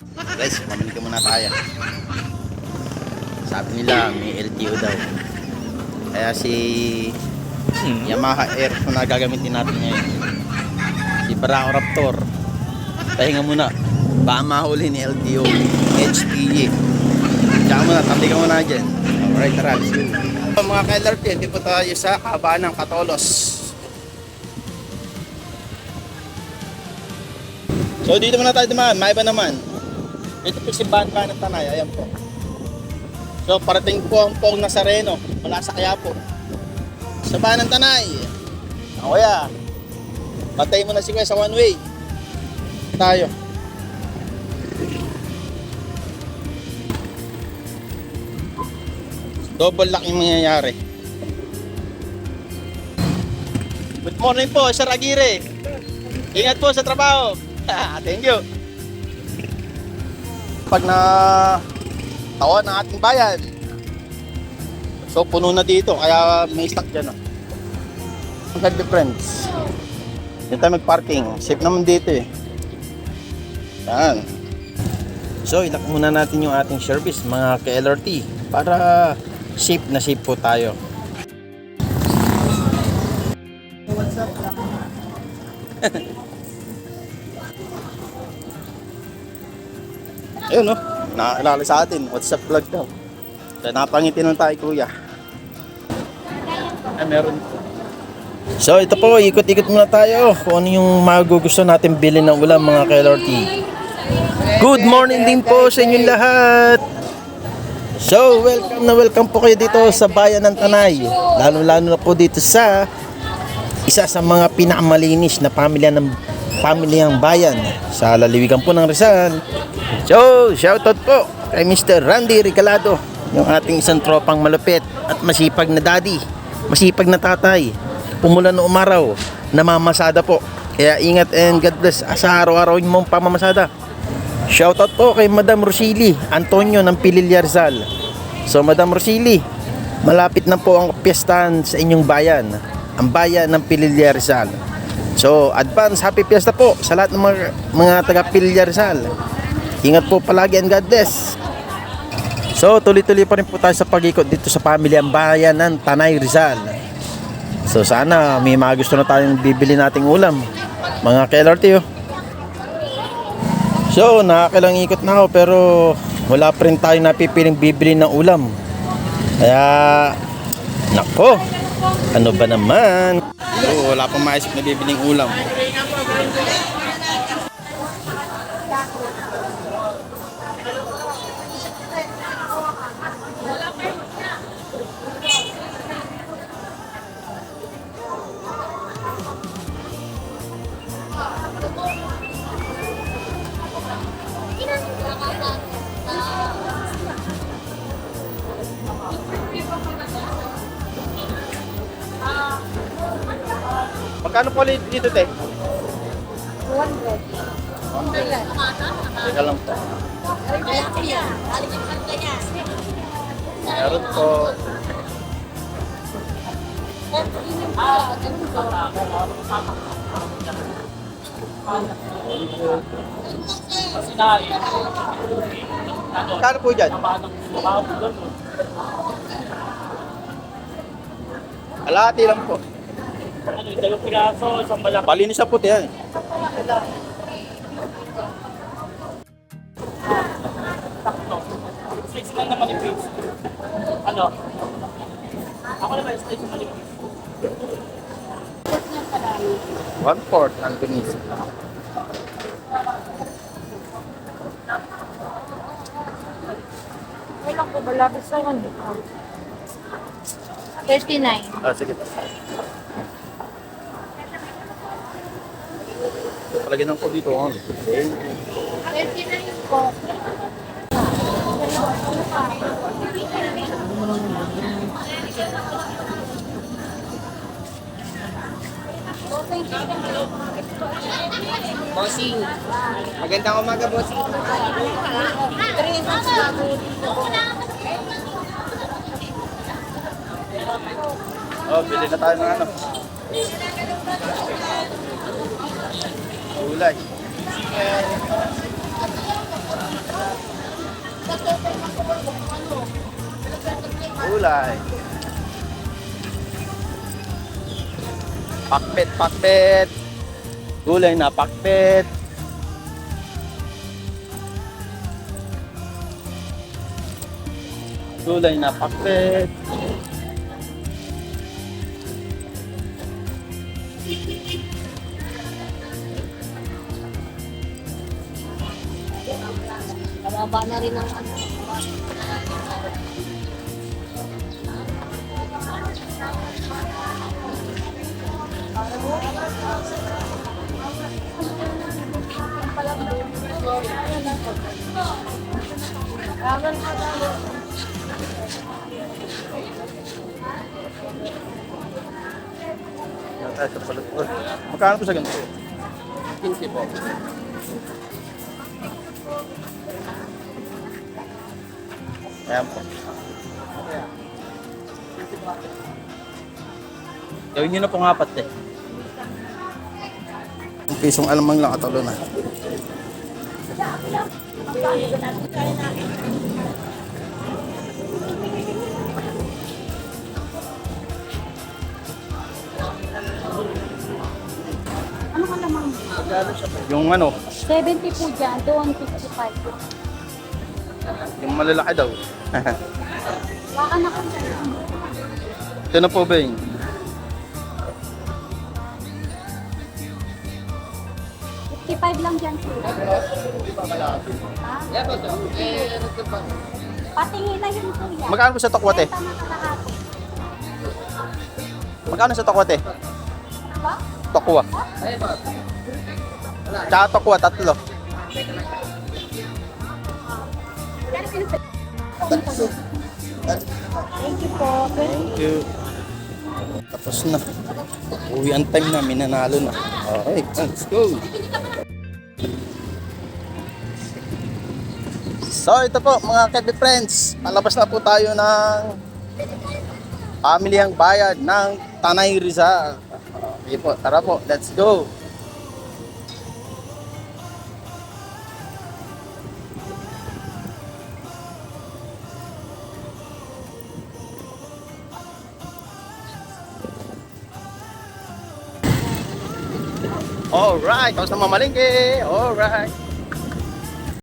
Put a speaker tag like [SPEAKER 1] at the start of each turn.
[SPEAKER 1] Guys, mamili ka muna tayo. Sabi nila, may LTO daw. Kaya si Yamaha Air na gagamitin natin ngayon. Si Barako Raptor. Pahinga muna. Baka mahuli ni LTO. HPE. Tsaka muna, tabi ka muna dyan. Alright, tara, let's go. So, mga ka-LRT, hindi po tayo sa kabaan ng Katolos. So dito muna tayo dumaan, may iba naman. Ito po si Banka ng Tanay, ayan po. So parating po ang Pong Nazareno, mula sa Quiapo. Sa Bahan ng Tanay. Ang kuya, patay mo na si kuya sa one way. Tayo. Double lock yung mangyayari. Good morning po, Sir Aguirre. Ingat po sa trabaho. Thank you. Pag na tawa ng ating bayan. So puno na dito kaya may stock dyan. Oh. Ang healthy friends. Dito tayo mag-parking. Safe naman dito eh. Yan. So ilak muna natin yung ating service mga ka-LRT para safe na safe po tayo. Ayun no, nakakilala sa atin. What's up vlog daw. Kaya napangiti nun tayo kuya. Ay, meron. So ito po, ikot-ikot muna tayo kung ano yung magugusto natin bilhin ng ulam mga ka-LRT. Good morning din po sa inyong lahat. So, welcome na welcome po kayo dito sa bayan ng Tanay. Lalo-lalo na po dito sa isa sa mga pinakamalinis na pamilya ng pamilyang bayan sa laliwigan po ng Rizal. So, shoutout po kay Mr. Randy Recalado, yung ating isang tropang malupit at masipag na daddy, masipag na tatay. Pumulan na umaraw, namamasada po. Kaya ingat and God bless sa araw-araw mong pamamasada. Shoutout po kay Madam Rosili Antonio ng Pililya Rizal. So Madam Rosili, malapit na po ang piestahan sa inyong bayan, ang bayan ng Pililya Rizal. So advance happy fiesta po sa lahat ng mga, mga taga Pililya Rizal. Ingat po palagi and God bless. So tuloy-tuloy pa rin po tayo sa pag-ikot dito sa pamilyang bayan ng Tanay Rizal. So sana may mga gusto na tayong bibili nating ulam. Mga KLRT oh. So, nakakalang ikot na ako pero wala pa rin tayo napipiling bibili ng ulam. Kaya, nako, ano ba naman? So, wala pang maisip na bibiling ulam. Magkano po ulit dito, te?
[SPEAKER 2] 200.
[SPEAKER 1] Teka lang po. Meron po. Magkano po dyan? Alati lang po.
[SPEAKER 3] Ano, dalawang piraso, isang malaki.
[SPEAKER 1] Palinis sa puti yan.
[SPEAKER 3] Six lang na manipis. Ano? Ako naman, six na manipis.
[SPEAKER 1] One fourth ang binis.
[SPEAKER 2] Kailan ko ba labis sa ano? 39.
[SPEAKER 1] Ah, sige. Palagyan lang po dito. Oh.
[SPEAKER 2] 39 po.
[SPEAKER 4] Bossing. Magandang umaga, bossing.
[SPEAKER 1] Oh, bili na tayo ng ano. Gulay. Gulay. Pakpet, pakpet. Gulay na pakpet. Gulay na pakpet.
[SPEAKER 2] Bababa na rin ang ano.
[SPEAKER 1] Yan tayo sa palutuan. Magkano po sa ganito? 15 po. Ayan po. Gawin nyo na pong apat eh. Ang pisong alamang lang katalo na.
[SPEAKER 2] Ano ka naman?
[SPEAKER 1] Yung ano,
[SPEAKER 2] 70 po dyan, doon 55.
[SPEAKER 1] Yung malalaki daw.
[SPEAKER 2] Baka na po dyan.
[SPEAKER 1] Ito na po ba yun?
[SPEAKER 2] Fifty-five lang dyan po. Ha? Patingin na yun yan.
[SPEAKER 1] Magkano sa tokwate?
[SPEAKER 2] Benta na kalahati.
[SPEAKER 1] Magkano sa tokwate?
[SPEAKER 2] Ba?
[SPEAKER 1] Tokwa. Tsaka tokwa, tatlo.
[SPEAKER 2] Thank you po.
[SPEAKER 1] Thank you. Tapos na. Uwi ang time na, minanalo na. Okay, let's go. So ito po mga Kevin friends, palabas na po tayo ng pamilyang bayad ng Tanay Rizal. Okay po, tara po, let's go. Alright, tapos na mamalingke. Alright.